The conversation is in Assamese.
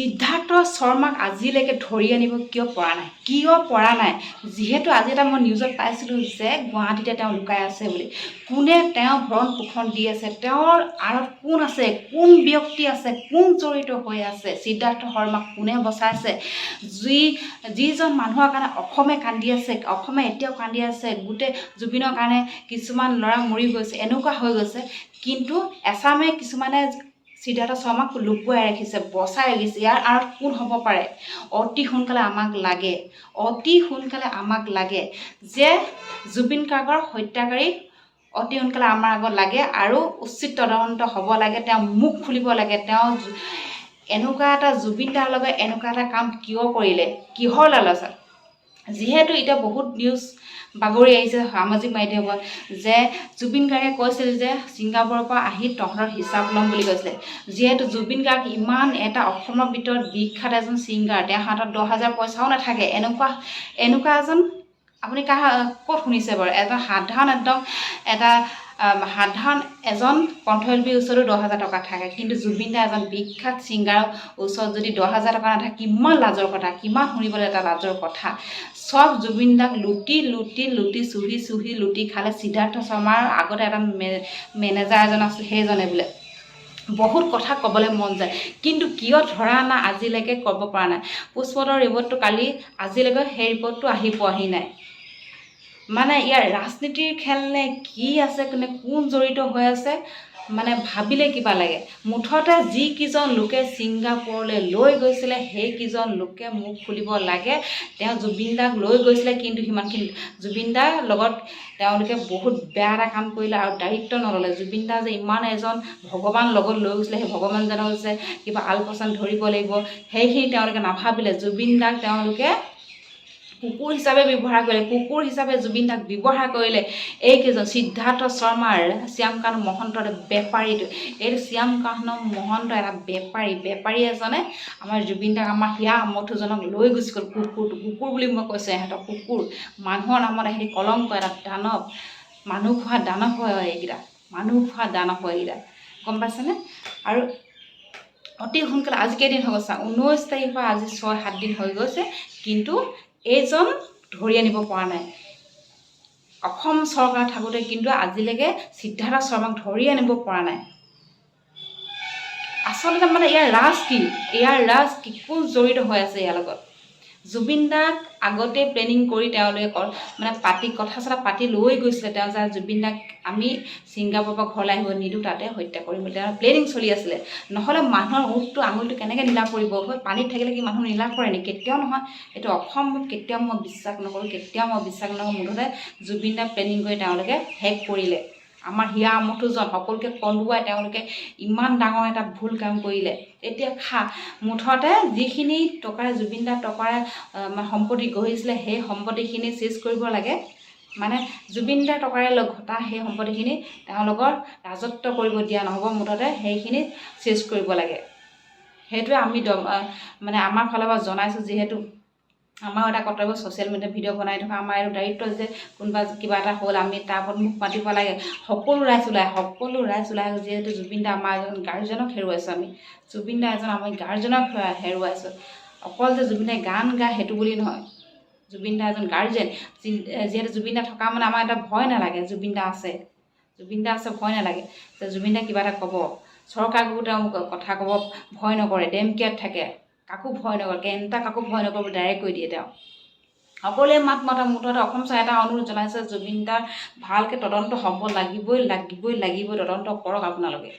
সিদ্ধাৰ্থ শৰ্মাক আজিলৈকে ধৰি আনিব কিয় পৰা নাই? কিয় পৰা নাই? যিহেতু আজি এটা মই নিউজত পাইছিলোঁ যে গুৱাহাটীতে তেওঁ লুকাই আছে বুলি। কোনে তেওঁ ভৰণ পোষণ দি আছে? তেওঁৰ আঁৰত কোন আছে? কোন ব্যক্তি আছে? কোন জড়িত হৈ আছে? সিদ্ধাৰ্থ শৰ্মাক কোনে বচাইছে? যি, যিজন মানুহৰ কাৰণে অসমে কান্দি আছে, অসমে এতিয়াও কান্দি আছে, গোটেই জুবিনৰ কাৰণে কিছুমান ল'ৰা মৰি গৈছে, এনেকুৱা হৈ গৈছে। কিন্তু এছামে কিছুমানে সিদ্ধাৰ্থ শৰ্মাক লুকুৱাই ৰাখিছে, বচাই ৰাখিছে। ইয়াৰ আঁৰত কোন হ'ব পাৰে? অতি সোনকালে আমাক লাগে। অতি সোনকালে আমাক লাগে যে জুবিন গাৰ্গৰ হত্যাকাৰী অতি সোনকালে আমাৰ আগত লাগে আৰু উচিত তদন্ত হ'ব লাগে, তেওঁ মুখ খুলিব লাগে। তেওঁ এনেকুৱা এটা জুবিন দাৰ লগত এনেকুৱা এটা কাম কিয় কৰিলে? কিহৰ লালচত যিহেতু এতিয়া বহুত নিউজ বাগৰি আহিছে সামাজিক মাধ্যমত যে জুবিন গাৰ্গে কৈছিল যে ছিংগাপুৰৰ পৰা আহি তহঁতৰ হিচাপ ল'ম বুলি কৈছিলে। যিহেতু জুবিন গাৰ্গ ইমান এটা অসমৰ ভিতৰত বিখ্যাত এজন ছিংগাৰ তেওঁৰ হাতত দহ হাজাৰ পইচাও নাথাকে। এনেকুৱা এনেকুৱা এজন আপুনি কা ক'ত শুনিছে বাৰু? এটা সাধাৰণ একদম এটা সাধাৰণ এজন কণ্ঠশিল্পীৰ ওচৰতো দহ হাজাৰ টকা থাকে। কিন্তু জুবিন দা এজন বিখ্যাত ছিংগাৰৰ ওচৰত যদি দহ হাজাৰ টকা নাথাকে কিমান লাজৰ কথা কিমান শুনিবলৈ এটা লাজৰ কথা। চব জুবিন দাক লুটি লুটি লুটি চুহি চুহি লুটি খালে সিদ্ধাৰ্থ শৰ্মাৰ আগতে এটা মেনেজাৰ এজন আছিল সেইজনে বোলে। বহুত কথা ক'বলৈ মন যায় কিন্তু কিয় ধৰা নাই আজিলৈকে ক'ব পৰা নাই। পুষ্পদৰ ৰিপৰ্টটো কালি আজিলৈকে সেই ৰিপৰ্টটো আহি পোৱাহি নাই। মানে ইয়াৰ ৰাজনীতিৰ খেল নে কি আছে, কোনে কোন জড়িত হৈ আছে মানে ভাবিলে কিবা লাগে। মুঠতে যিকেইজন লোকে ছিংগাপুৰলৈ লৈ গৈছিলে, সেইকেইজন লোকে মুখ খুলিব লাগে। তেওঁ জুবিন দাক লৈ গৈছিলে, কিন্তু সিমানখিনি, জুবিন দাৰ লগত তেওঁলোকে বহুত বেয়া এটা কাম কৰিলে আৰু দায়িত্ব নল'লে। জুবিন দা যে ইমান এজন ভগৱান লগত লৈ গৈছিলে, সেই ভগৱানজনক যে কিবা আলপৈচান ধৰিব লাগিব, সেইখিনি তেওঁলোকে নাভাবিলে। জুবিন দাক তেওঁলোকে কুকুৰ হিচাপে ব্যৱহাৰ কৰিলে কুকুৰ হিচাপে জুবিন দাক ব্যৱহাৰ কৰিলে এইকেইজন সিদ্ধাৰ্থ শৰ্মাৰ শ্যামকান্ত মহন্তৰ বেপাৰীটো এইটো শ্যামকান্ত মহন্ত এটা বেপাৰী বেপাৰী এজনে আমাৰ জুবিন দাক আমাৰ হিয়া মঠুজনক লৈ গুচি গ'ল কুকুৰটো। কুকুৰ বুলি মই কৈছোঁ ইহঁতক কুকুৰ মানুহৰ নামত এহেঁতি কলংক এটা দানৱ মানুহ খোৱা দানৱ হয় এইকেইটা মানুহ খোৱা দানৱ হয় এইকেইটা। গম পাইছেনে? আৰু অতি সোনকালে আজি কেইদিন হৈ গৈছে ঊনৈছ তাৰিখৰ পৰা আজি ছয় সাত দিন হৈ গৈছে কিন্তু এইজন ধৰি আনিব পৰা নাই। অসম চৰকাৰ থাকোঁতে কিন্তু আজিলৈকে সিদ্ধাৰ্থ শৰ্মাক ধৰি আনিব পৰা নাই। আচলতে মানে ইয়াৰ ৰাজ কি? ইয়াৰ ৰাজ কি কোন জড়িত হৈ আছে ইয়াৰ লগত? জুবিন দাক আগতে প্লেনিং কৰি তেওঁলোকে ক- মানে পাতি কথা চথা পাতি লৈ গৈছিলে। তেওঁ যে জুবিন দাক আমি ছিংগাপুৰৰ পৰা ঘৰলৈ আহিব নিদিওঁ তাতে হত্যা কৰিম বুলি। তেওঁৰ প্লেনিং চলি আছিলে। নহ'লে মানুহৰ মুখটো আঙুলিটো কেনেকৈ নীলা হয় পানীত থাকিলে কি মানুহ নীলা কৰে নেকি কেতিয়াও নহয়। এইটো অসম্ভৱ কেতিয়াও মই বিশ্বাস নকৰোঁ কেতিয়াও মই বিশ্বাস নকৰোঁ। মুঠতে জুবিন দাক প্লেনিং কৰি তেওঁলোকে শেষ কৰিলে। আমাৰ হিয়া আমঠুজন সকলোকে কন্দুৱাই তেওঁলোকে ইমান ডাঙৰ এটা ভুল কাম কৰিলে। এতিয়া খা মুঠতে যিখিনি টকাৰে জুবিন দাৰ টকাৰে সম্পত্তি গঢ়িছিলে সেই সম্পত্তিখিনি চেজ কৰিব লাগে। মানে জুবিন দাৰ টকাৰে ঘটা সেই সম্পত্তিখিনি তেওঁলোকৰ ৰাজত্ব কৰিব দিয়া নহ'ব মুঠতে সেইখিনি চেজ কৰিব লাগে। সেইটোৱে আমি মানে আমাৰ ফালৰ পৰা জনাইছোঁ যিহেতু আমাৰো এটা কৰ্তব্য ছ'চিয়েল মিডিয়াত ভিডিঅ' বনাই থকা আমাৰ এইটো দায়িত্ব যে কোনোবা কিবা এটা হ'ল আমি তাৰ ওপৰত মুখ মাতিব লাগে। সকলো ৰাইজ ওলাই সকলো ৰাইজ ওলাই যিহেতু জুবিন দা আমাৰ এজন গাৰ্জেনক হেৰুৱাইছোঁ আমি। জুবিন দা এজন আমি গাৰ্জেনক হেৰুৱাইছোঁ। অকল যে জুবিন গান গায় সেইটো বুলি নহয়। জুবিন দা এজন গাৰ্জেন যিহেতু জুবিন দা থকা মানে আমাৰ এটা ভয় নালাগে জুবিন দা আছে। জুবিন দা আছে ভয় নালাগে। যে জুবিন দা কিবা এটা ক'ব। চৰকাৰকো তেওঁ কথা ক'ব ভয় নকৰে ডেম কেয়াৰত থাকে। কাকো ভয় নকৰে কেণ্টা কাকো ভয় নকৰে বুলি ডাইৰেক্ট কৈ দিয়ে তেওঁ। সকলোৱে মাত মতা মুঠতে অসম চৰকাৰে এটা অনুৰোধ জনাইছে জুবিন দাৰ ভালকৈ তদন্ত হ'ব লাগিবই লাগিবই লাগিবই তদন্ত কৰক আপোনালোকে।